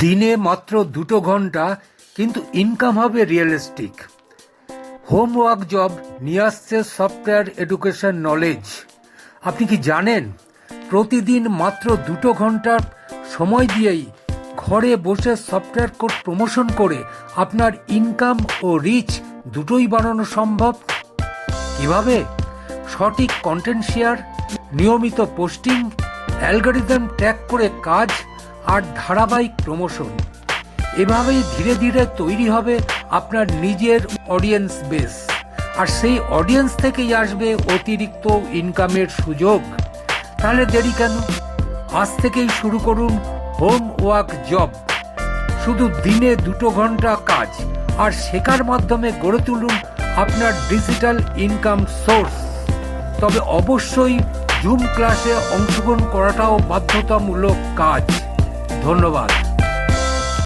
দিনে মাত্র দুটো ঘণ্টা, কিন্তু ইনকাম হবে রিয়েলিস্টিক হোমওয়ার্ক জব নিয়ে আসছে সফটওয়্যার এডুকেশন নলেজ আপনি কি জানেন, প্রতিদিন মাত্র দুটো ঘণ্টা সময় দিয়েই ঘরে বসে সফটওয়্যার কোড প্রমোশন করে আপনার ইনকাম ও রিচ দুটোই বাড়ানো সম্ভব? কীভাবে? সঠিক কন্টেন্ট শেয়ার নিয়মিত পোস্টিং অ্যালগোরিদম ট্র্যাক করে কাজ আর ধারাবাহিক প্রমোশন এভাবেই ধীরে ধীরে তৈরি হবে আপনার নিজের অডিয়েন্স বেস আর সেই অডিয়েন্স থেকেই আসবে অতিরিক্ত ইনকামের সুযোগ। তাহলে দেরি কেন? আজ থেকেই শুরু করুন হোম ওয়ার্ক জব শুধু দিনে দুটো ঘণ্টা কাজ, আর শেখার মাধ্যমে গড়ে তুলুন আপনার ডিজিটাল ইনকাম সোর্স তবে অবশ্যই জুম ক্লাসে অংশগ্রহণ করাটাও বাধ্যতামূলক কাজ। ধন্যবাদ।